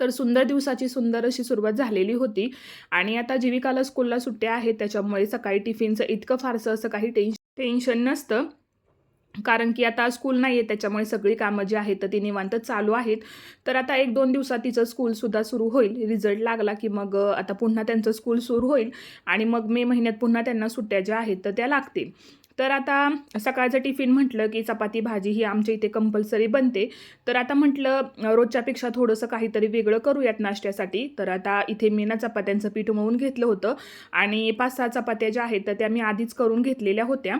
तर सुंदर दिवसाची सुंदर अशी सुरुवात झालेली होती. आणि आता जीविकाला स्कूलला सुट्ट्या आहेत त्याच्यामुळे सकाळी टिफिनचं इतकं फारसं असं काही टेन्श टेन्शन नसतं. कारण की आता स्कूल नाही आहे त्याच्यामुळे सगळी कामं जी आहेत तर ती निवांत चालू आहेत. तर आता एक दोन दिवसात तिचं स्कूलसुद्धा सुरू होईल. रिझल्ट लागला की मग आता पुन्हा त्यांचं स्कूल सुरू होईल. आणि मग मे महिन्यात पुन्हा त्यांना सुट्ट्या ज्या आहेत तर त्या लागतील. तर आता सकाळचं टिफिन म्हटलं की चपाती भाजी ही आमच्या इथे कंपल्सरी बनते. तर आता म्हटलं रोजच्यापेक्षा थोडंसं काहीतरी वेगळं करूयात नाश्त्यासाठी. तर आता इथे मी ना चपात्यांचं पीठ मळून घेतलं होतं आणि पाच सहा चपात्या ज्या आहेत तर त्या मी आधीच करून घेतलेल्या होत्या.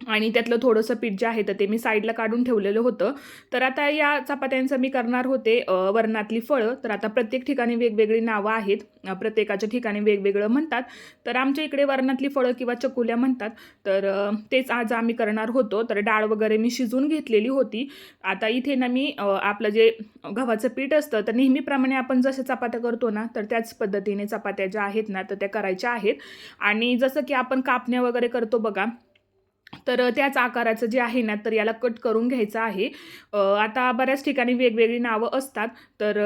आणि त्यातलं थोडंसं पीठ जे आहे तर ते मी साईडला काढून ठेवलेलं होतं. तर आता या चपात्यांचं मी करणार होते वरणातली फळं. तर आता प्रत्येक ठिकाणी वेगवेगळी नावं आहेत. प्रत्येकाच्या ठिकाणी वेगवेगळं म्हणतात. तर आमच्या इकडे वरणातली फळं किंवा चकुल्या म्हणतात. तर तेच आज आम्ही करणार होतो. तर डाळ वगैरे मी शिजून घेतलेली होती. आता इथे ना मी आपलं जे गव्हाचं पीठ असतं तर नेहमीप्रमाणे आपण जसं चपात्या करतो ना तर त्याच पद्धतीने चपात्या ज्या आहेत ना तर त्या करायच्या आहेत. आणि जसं की आपण कापण्या वगैरे करतो बघा तर त्याच आकाराचं जे आहे ना तर याला कट करून घ्यायचं आहे. आता बऱ्याच ठिकाणी वेगवेगळी नावं असतात. तर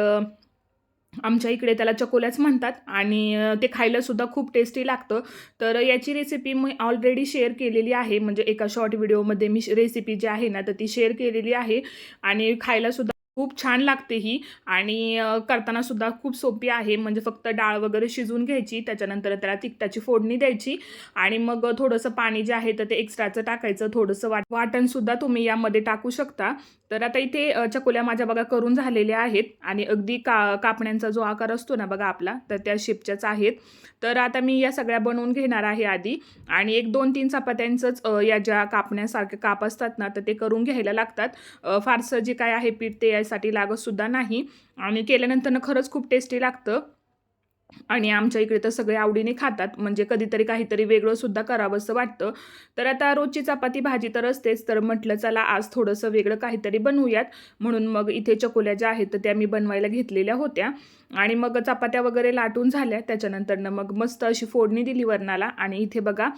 आमच्या इकडे त्याला चकोल्याच म्हणतात आणि ते खायलासुद्धा खूप टेस्टी लागतं. तर याची रेसिपी मी ऑलरेडी शेअर केलेली आहे. म्हणजे एका शॉर्ट व्हिडिओमध्ये मी रेसिपी जी आहे ना तर ती शेअर केलेली आहे. आणि खायलासुद्धा खूप छान लागते ही. आणि करतानासुद्धा करताना सुद्धा खूप सोपी आहे. म्हणजे फक्त डाळ वगैरे शिजवून घ्यायची त्याच्यानंतर त्याला तिखटाची फोडणी द्यायची आणि मग थोडंसं पाणी जे आहे तर ते एक्स्ट्राचं टाकायचं. थोडंसं वाट वाटणसुद्धा तुम्ही यामध्ये टाकू शकता. तर आता इथे चकोल्या माझ्या बघा करून झालेल्या आहेत आणि अगदी का कापण्यांचा जो आकार असतो ना बघा आपला तर त्या शेपच्याच आहेत. तर आता मी या सगळ्या बनवून घेणार आहे आधी आणि एक दोन तीन चपात्यांचंच या ज्या कापण्यासारखे काप असतात ना तर ते करून घ्यायला लागतात. फारसं जे काय आहे पीठ ते यासाठी लागतसुद्धा नाही. आणि केल्यानंतर खरंच खूप टेस्टी लागतं. आणि आमच्या इकडे तर सगळे आवडीने खातात. म्हणजे कधीतरी काहीतरी वेगळं सुद्धा करावंसं वाटतं. तर आता रोजची चपाती भाजी तर असतेच. तर म्हटलं चला आज थोडंसं वेगळं काहीतरी बनवूयात. म्हणून मग इथे चकोल्या ज्या आहेत तर त्या मी बनवायला घेतलेल्या होत्या. आणि मग चपात्या वगैरे लाटून झाल्या. त्याच्यानंतरनं मग मस्त अशी फोडणी दिली वरणाला. आणि इथे बघा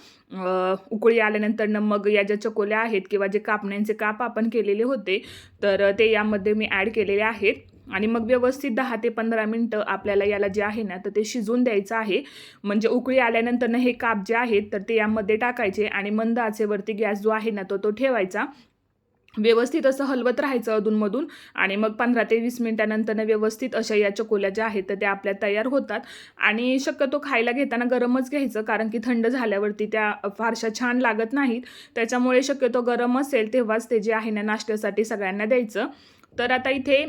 उकळी आल्यानंतरनं मग या ज्या चकोल्या आहेत किंवा जे कापण्यांचे काप आपण केलेले होते तर ते यामध्ये मी ॲड केलेले आहेत. आणि मग व्यवस्थित दहा ते पंधरा मिनटं आपल्याला याला जे आहे ना तर ते शिजवून द्यायचं आहे. म्हणजे उकळी आल्यानंतरनं हे काप जे आहेत तर ते यामध्ये टाकायचे आणि मंद आचेवरती गॅस जो आहे ना तो तो ठेवायचा. व्यवस्थित असं हलवत राहायचं अधूनमधून आणि मग पंधरा ते वीस मिनटानंतर व्यवस्थित अशा या चकोल्या ज्या आहेत तर त्या आपल्या तयार होतात. आणि शक्यतो खायला घेताना गरमच घ्यायचं कारण की थंड झाल्यावरती त्या फारशा छान लागत नाहीत. त्याच्यामुळे शक्यतो गरम असेल तेव्हाच ते जे आहे ना नाश्त्यासाठी सगळ्यांना द्यायचं. तर आता इथे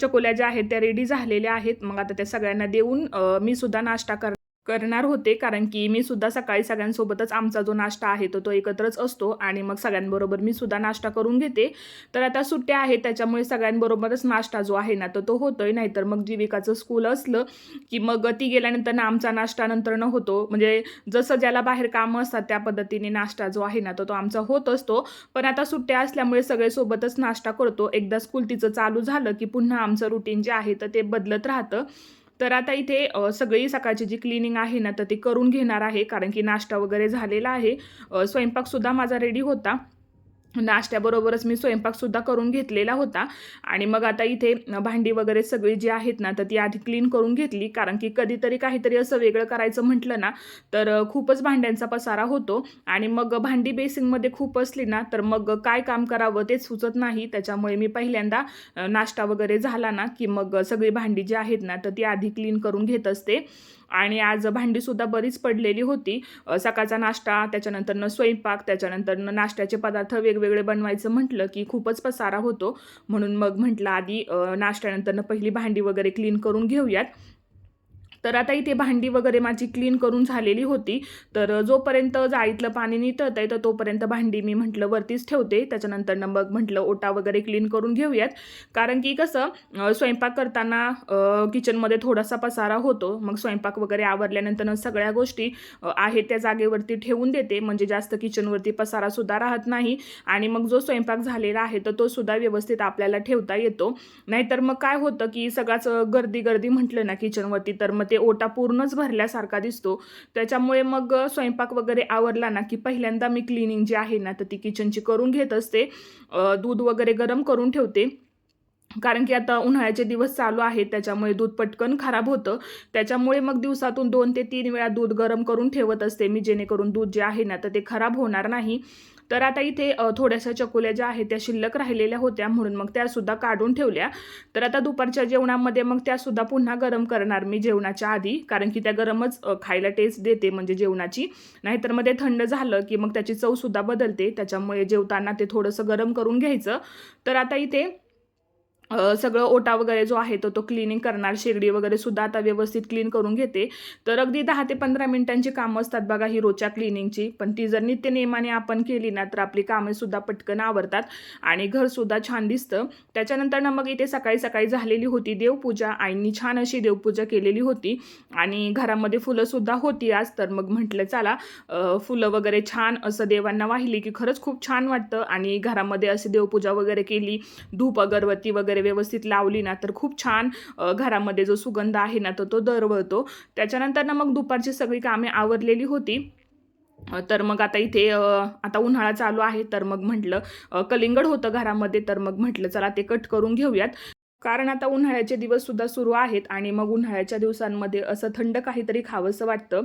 चकोल्या ज्या आहेत त्या रेडी झालेल्या आहेत. मग आता त्या सगळ्यांना देऊन मी सुद्धा नाश्ता कर करणार होते कारण की मी सुद्धा सकाळी सगळ्यांसोबतच आमचा जो नाश्ता आहे तो तो एकत्रच असतो आणि मग सगळ्यांबरोबर मी सुद्धा नाश्ता करून घेते. तर आता सुट्ट्या आहेत त्याच्यामुळे सगळ्यांबरोबरच नाश्ता जो आहे ना तो तो होतोय. नाहीतर मग जीविकाचं स्कूल असलं की मग ती गेल्यानंतर ना आमचा नाश्ता नंतर न होतो. म्हणजे जसं ज्याला बाहेर कामं असतात त्या पद्धतीने नाश्ता जो आहे ना तो तो आमचा होत असतो. पण आता सुट्ट्या असल्यामुळे सगळे सोबतच नाश्ता करतो. एकदा स्कूल तिचं चालू झालं की पुन्हा आमचं रुटीन जे आहे तर ते बदलत राहतं. तर आता इथे सगळी सकाळची जी क्लिनिंग आहे ना तर ती करून घेणार आहे कारण की नाश्ता वगैरे झालेला आहे. स्वयंपाकसुद्धा माझा रेडी होता. नाश्त्याबरोबरच मी स्वयंपाकसुद्धा करून घेतलेला होता. आणि मग आता इथे भांडी वगैरे सगळी जी आहेत ना तर ती आधी क्लीन करून घेतली. कारण की कधीतरी काहीतरी असं वेगळं करायचं म्हटलं ना तर खूपच भांड्यांचा पसारा होतो. आणि मग भांडी बेसिंगमध्ये खूप असली ना तर मग काय काम करावं तेच सुचत नाही. त्याच्यामुळे मी पहिल्यांदा नाश्ता वगैरे झाला ना की मग सगळी भांडी जी आहेत ना तर ती आधी क्लीन करून घेत असते. आणि आज भांडीसुद्धा बरीच पडलेली होती. सकाळचा नाश्ता त्याच्यानंतरनं स्वयंपाक त्याच्यानंतरनं नाश्त्याचे पदार्थ वेगवेगळे बनवायचं म्हटलं की खूपच पसारा होतो. म्हणून मग म्हटलं आधी नाश्त्यानंतरनं पहिली भांडी वगैरे क्लीन करून घेऊयात. तर आता इथे भांडी वगैरे माझी क्लीन करून झालेली होती. तर जोपर्यंत जाळीतलं पाणी नितळत आहे तर तोपर्यंत भांडी मी म्हटलं वरतीच ठेवते. त्याच्यानंतर न मग म्हटलं ओटा वगैरे क्लीन करून घेऊयात. कारण की कसं स्वयंपाक करताना किचनमध्ये थोडासा पसारा होतो. मग स्वयंपाक वगैरे आवरल्यानंतर सगळ्या गोष्टी आहेत त्या जागेवरती ठेवून देते. म्हणजे जास्त किचनवरती पसारासुद्धा राहत नाही. आणि मग जो स्वयंपाक झालेला आहे तर तो सुद्धा व्यवस्थित आपल्याला ठेवता येतो. नाहीतर मग काय होतं की सगळाच गर्दी गर्दी म्हटलं ना किचनवरती तर मग ते ओटा पूर्णच भरल्यासारखा दिसतो. त्याच्यामुळे मग स्वयंपाक वगैरे आवरला ना की पहिल्यांदा मी क्लिनिंग जी आहे ना तर ती किचनची करून घेत असते. दूध वगैरे गरम करून ठेवते. कारण की आता उन्हाळ्याचे दिवस चालू आहेत त्याच्यामुळे दूध पटकन खराब होतं. त्याच्यामुळे मग दिवसातून दोन ते तीन वेळा दूध गरम करून ठेवत असते मी जेणेकरून दूध जे आहे ना तर ते खराब होणार नाही. तर आता इथे थोड्याशा चकोल्या ज्या आहेत त्या शिल्लक राहिलेल्या होत्या म्हणून मग त्यासुद्धा काढून ठेवल्या. तर आता दुपारच्या जेवणामध्ये मग त्यासुद्धा पुन्हा गरम करणार मी जेवणाच्या आधी कारण की त्या गरमच खायला टेस्ट देते म्हणजे जेवणाची. नाहीतर मग ते थंड झालं की मग त्याची चवसुद्धा बदलते. त्याच्यामुळे जेवताना ते थोडंसं गरम करून घ्यायचं. तर आता इथे सगळं ओटा वगैरे जो आहे तो तो क्लिनिंग करणार. शेगडी वगैरे सुद्धा आता व्यवस्थित क्लीन करून घेते. तर अगदी दहा ते पंधरा मिनिटांची कामं असतात बघा ही रोजच्या क्लिनिंगची पण ती जर नित्यनेमाने आपण केली ना तर आपली कामे सुद्धा पटकन आवरतात आणि घरसुद्धा छान दिसतं. त्याच्यानंतर ना मग इथे सकाळी सकाळी झालेली होती देवपूजा. आईंनी छान अशी देवपूजा केलेली होती आणि घरामध्ये फुलंसुद्धा होती आज. तर मग म्हटलं चला फुलं वगैरे छान असं देवांना वाहिली की खरंच खूप छान वाटतं. आणि घरामध्ये अशी देवपूजा वगैरे केली. धूप अगरबत्ती वगैरे व्यवस्थित लावली ना तर खूप छान घरामध्ये जो सुगंध आहे ना तर तो दरवळतो. त्याच्यानंतर ना मग दुपारची सगळी कामे आवरलेली होती. तर मग आता इथे आता उन्हाळा चालू आहे तर मग म्हटलं कलिंगड होतं घरामध्ये तर मग म्हटलं चला ते कट करून घेऊयात. कारण आता उन्हाळ्याचे दिवस सुद्धा सुरू आहेत आणि मग उन्हाळ्याच्या दिवसांमध्ये असं थंड काहीतरी खावंसं वाटतं.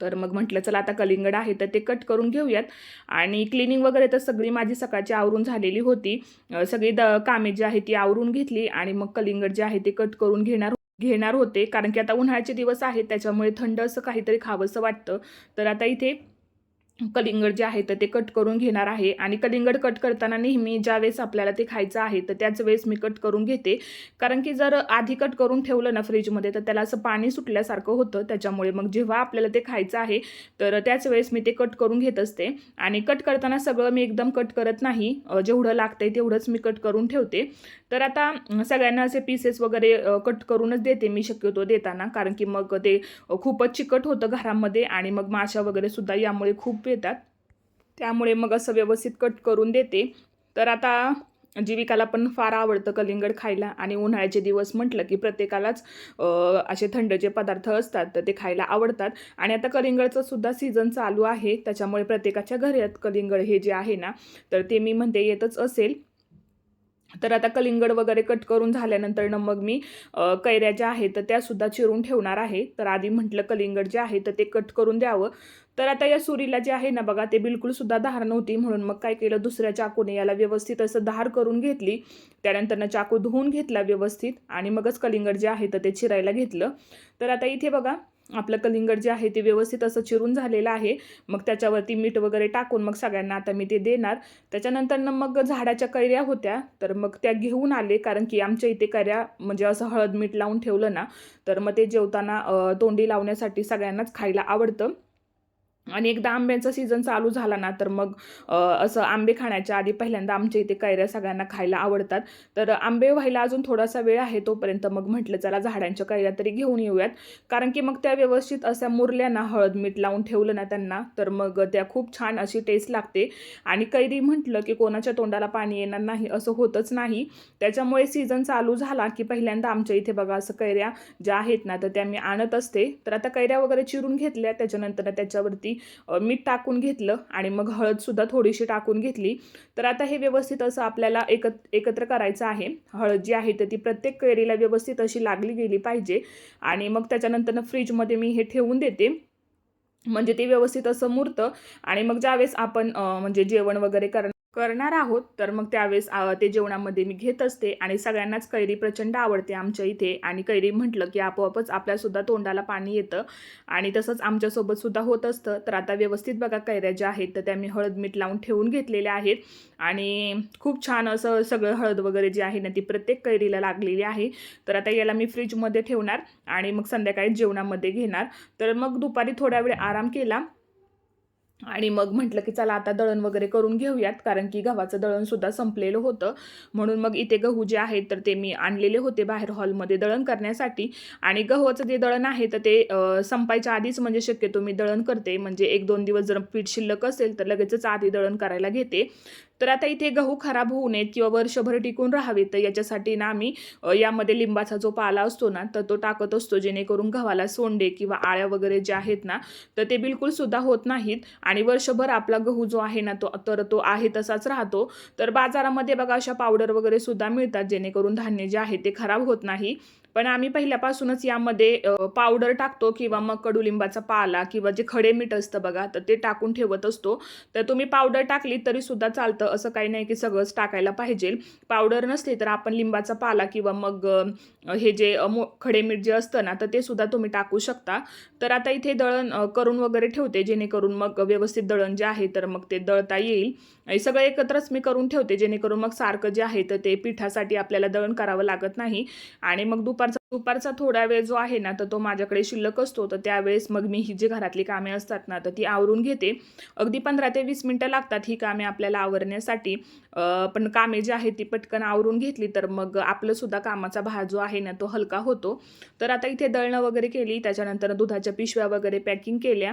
तर मग म्हटलं चला आता कलिंगड आहे तर ते कट करून घेऊयात. आणि क्लिनिंग वगैरे तर सगळी माझी सकाळची आवरून झालेली होती. सगळी द कामे जी आहे ती आवरून घेतली आणि मग कलिंगड जे आहे ते कट करून घेणार घेणार होते. कारण की आता उन्हाळ्याचे दिवस आहेत त्याच्यामुळे थंड असं काहीतरी खावंसं वाटतं. तर आता इथे कलिंगड जे आहे तर ते कट करून घेणार आहे. आणि कलिंगड कट करताना नेहमी ज्या वेळेस आपल्याला ते खायचं आहे तर त्याच वेळेस मी कट करून घेते. कारण की जर आधी कट करून ठेवलं ना फ्रीजमध्ये तर त्याला असं पाणी सुटल्यासारखं होतं. त्याच्यामुळे मग जेव्हा आपल्याला ते खायचं आहे तर त्याच वेळेस मी ते कट करून घेत असते. आणि कट करताना सगळं मी एकदम कट करत नाही. जेवढं जेवढं लागतंय तेवढंच मी कट करून ठेवते. तर आता सगळ्यांना असे पीसेस वगैरे कट करूनच देते मी शक्यतो देताना. कारण की मग ते खूपच चिकट होतं घरामध्ये. आणि मग माशा वगैरे सुद्धा यामुळे खूप येतात. त्यामुळे मग असं व्यवस्थित कट करून देते. तर आता जीविकाला पण फार आवडतं कलिंगड खायला आणि उन्हाळ्याचे दिवस म्हटलं की प्रत्येकालाच असे थंड जे पदार्थ असतात तर ते खायला आवडतात. आणि आता कलिंगडचं सुद्धा सीझन चालू आहे. त्याच्यामुळे प्रत्येकाच्या घरात कलिंगड हे जे आहे ना तर ते मी म्हणते येतच असेल. तर आता कलिंगड वगैरे कट करून झाल्यानंतर न मग मी कैऱ्या ज्या आहेत तर त्यासुद्धा चिरून ठेवणार आहे. तर आधी म्हटलं कलिंगड जे आहे तर ते कट करून द्यावं. तर आता या सुरीला जे आहे ना बघा ते बिलकुल सुद्धा धार नव्हती. म्हणून मग काय केलं दुसऱ्या चाकूने याला व्यवस्थित असं धार करून घेतली. त्यानंतरनं चाकू धुवून घेतला व्यवस्थित आणि मगच कलिंगड जे आहे तर ते चिरायला घेतलं. तर आता इथे बघा आपलं कलिंगड जे आहे ते व्यवस्थित असं चिरून झालेलं आहे. मग त्याच्यावरती मीठ वगैरे टाकून मग सगळ्यांना आता मी ते देणार. त्याच्यानंतर ना मग झाडाच्या कैऱ्या होत्या. तर मग त्या घेऊन आले. कारण की आमच्या इथे कैऱ्या म्हणजे असं हळद मीठ लावून ठेवलं ना तर मग ते जेवताना तोंडी लावण्यासाठी सगळ्यांनाच खायला आवडतं. आणि एकदा आंब्यांचा सीझन चालू झाला ना तर मग असं आंबे खाण्याच्या आधी पहिल्यांदा आमच्या इथे कैऱ्या सगळ्यांना खायला आवडतात. तर आंबे व्हायला अजून थोडासा वेळ आहे तोपर्यंत मग म्हटलं चला झाडांच्या कैऱ्या तरी घेऊन येऊयात. कारण की मग त्या व्यवस्थित अशा मुरल्या ना हळद मीठ लावून ठेवलं ना त्यांना तर मग त्या खूप छान अशी टेस्ट लागते. आणि कैरी म्हटलं की कोणाच्या तोंडाला पाणी येणार नाही असं होतच नाही. त्याच्यामुळे सीझन चालू झाला की पहिल्यांदा आमच्या इथे बघा असं कैऱ्या ज्या आहेत ना तर त्या मी आणत असते. तर आता कैऱ्या वगैरे चिरून घेतल्या त्याच्यानंतर त्याच्यावरती मी मीठ टाकून घेतलं आणि मग हळदसुद्धा थोडीशी टाकून घेतली. तर आता हे व्यवस्थित असं आपल्याला एकत एकत्र करायचं आहे. हळद जी आहे तर ती प्रत्येक कैरीला व्यवस्थित अशी लागली गेली पाहिजे आणि मग त्याच्यानंतर फ्रीजमध्ये मी हे ठेवून देते. म्हणजे ते व्यवस्थित असं मुरतं आणि मग ज्यावेळेस आपण म्हणजे जेवण वगैरे कर करणार आहोत तर मग त्यावेळेस ते जेवणामध्ये मी घेत असते आणि सगळ्यांनाच कैरी प्रचंड आवडते आमच्या इथे. आणि कैरी म्हटलं की आपोआपच आपल्यासुद्धा तोंडाला पाणी येतं. आणि तसंच आमच्यासोबतसुद्धा होत असतं. तर आता व्यवस्थित बघा कैऱ्या ज्या आहेत तर त्या मी हळद मीठ लावून ठेवून घेतलेल्या आहेत. आणि खूप छान असं सगळं हळद वगैरे जी आहे ना ती प्रत्येक कैरीला लागलेली आहे. तर आता याला मी फ्रीजमध्ये ठेवणार आणि मग संध्याकाळी जेवणामध्ये घेणार. तर मग दुपारी थोडा वेळ आराम केला. आणि मग म्हटलं की चला आता दळण वगैरे करून घेऊयात कारण की गव्हाचं दळणसुद्धा संपलेलं होतं. म्हणून मग इथे गहू जे आहेत तर ते मी आणलेले होते बाहेर हॉलमध्ये दळण करण्यासाठी. आणि गव्हाचं जे दळण आहे तर ते संपायच्या आधीच म्हणजे शक्यतो मी दळण करते. म्हणजे एक दोन दिवस जर पीठ शिल्लक असेल तर लगेचच आधी दळण करायला घेते. तर आता इथे गहू खराब होऊ नयेत किंवा वर्षभर टिकून राहावेत तर याच्यासाठी ना आम्ही यामध्ये लिंबाचा जो पाला असतो ना तर तो टाकत असतो जेणेकरून गव्हाला सोंडे किंवा आळ्या वगैरे ज्या आहेत ना तर ते बिलकुल सुद्धा होत नाहीत. आणि वर्षभर आपला गहू जो आहे ना तो तर तो आहे तसाच राहतो. तर बाजारामध्ये बघा अशा पावडर वगैरे सुद्धा मिळतात जेणेकरून धान्य जे आहे ते खराब होत नाही. पण आम्ही पहिल्यापासूनच यामध्ये पावडर टाकतो किंवा मग कडुलिंबाचा पाला किंवा जे खडे मीठ असतं बघा तर ते टाकून ठेवत असतो. तर तुम्ही पावडर टाकली तरी सुद्धा चालतं असं काही नाही की सगळंच टाकायला पाहिजे. पावडर नसली तर आपण लिंबाचा पाला किंवा मग हे जे मो खडे मीठ जे असतं ना तर ते सुद्धा तुम्ही टाकू शकता. तर आता इथे दळण करून वगैरे ठेवते जेणेकरून मग व्यवस्थित दळण जे आहे तर मग ते दळता येईल. सगळं एकत्रच मी करून ठेवते जेणेकरून मग सारखं जे आहे तर ते पिठासाठी आपल्याला दळण करावं लागत नाही. आणि मग दुपारचा दुपारचा थोडा वेळ जो आहे ना तर तो माझ्याकडे शिल्लक असतो. तर त्यावेळेस मग मी ही जी घरातली कामे असतात ना तर ती आवरून घेते. अगदी पंधरा ते वीस मिनटं लागतात ही कामे आपल्याला आवरण्यासाठी. पण कामे जी आहेत ती पटकन आवरून घेतली तर मग आपलंसुद्धा कामाचा भार जो आहे ना तो हलका होतो. तर आता इथे दळणं वगैरे केली त्याच्यानंतर दुधाच्या पिशव्या वगैरे पॅकिंग केल्या.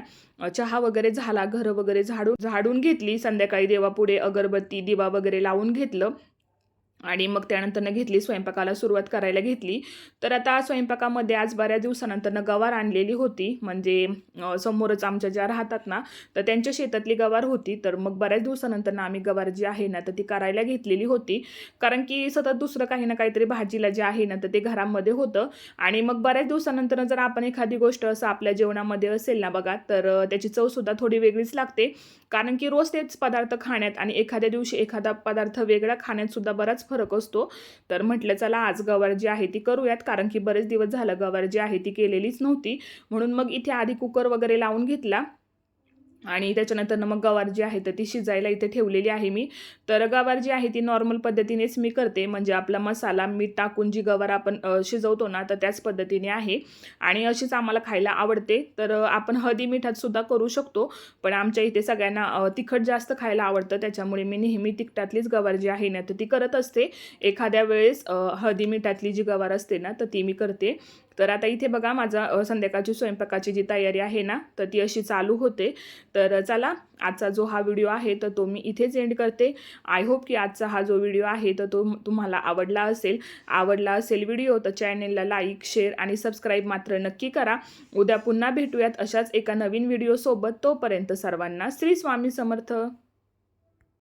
चहा वगैरे झाला घरं वगैरे झाडून झाडून घेतली. संध्याकाळी देवापुढे अगरबत्ती दिवा वगैरे लावून घेतलं. आणि मग त्यानंतरनं घेतली स्वयंपाकाला सुरुवात करायला घेतली. तर आता स्वयंपाकामध्ये आज बऱ्याच दिवसानंतरनं गवार आणलेली होती. म्हणजे समोरच आमच्या ज्या राहतात ना तर त्यांच्या शेतातली गवार होती. तर मग बऱ्याच दिवसानंतरनं आम्ही गवार जी आहे ना तर ती करायला घेतलेली होती. कारण की सतत दुसरं काही ना काहीतरी भाजीला जे आहे ना तर ते घरामध्ये होतं. आणि मग बऱ्याच दिवसानंतरनं जर आपण एखादी गोष्ट असं आपल्या जेवणामध्ये असेल ना बघा तर त्याची चवसुद्धा थोडी वेगळीच लागते. कारण की रोज तेच पदार्थ खाण्यात आणि एखाद्या दिवशी एखादा पदार्थ वेगळा खाण्यातसुद्धा बराच फरक असतो. तर म्हटलं चला आज गवार जी आहे ती करूयात कारण की बरेच दिवस झालं गवार जी आहे ती केलेलीच नव्हती. म्हणून मग इथे आधी कुकर वगैरे लावून घेतला. आणि त्याच्यानंतर मग गवार जी आहे तर ती शिजायला इथे ठेवलेली आहे मी. तर गवार जी आहे ती नॉर्मल पद्धतीनेच मी करते. म्हणजे आपला मसाला मीठ टाकून जी गवार आपण शिजवतो ना तर त्याच पद्धतीने आहे. आणि अशीच आम्हाला खायला आवडते. तर आपण हळदी मिठात सुद्धा करू शकतो. पण आमच्या इथे सगळ्यांना तिखट जास्त खायला आवडतं. त्याच्यामुळे मी नेहमी तिखटातलीच गवार जी आहे ना तर ती करत असते. एखाद्या वेळेस हळदी मिठातली जी गवार असते ना तर ती मी करते. तर आता इथे बघा माझा संध्याकाळची स्वयंपाकाची जी तयारी आहे ना तर ती अशी चालू होते. तर चला आजचा जो हा व्हिडिओ आहे तर तो मी इथेच एंड करते. आय होप की आजचा हा जो व्हिडिओ आहे तर तो तुम्हाला आवडला असेल. आवडला असेल व्हिडिओ तर चॅनेलला लाईक शेअर आणि सबस्क्राईब मात्र नक्की करा. उद्या पुन्हा भेटूयात अशाच एका नवीन व्हिडिओसोबत. तोपर्यंत सर्वांना श्री स्वामी समर्थ.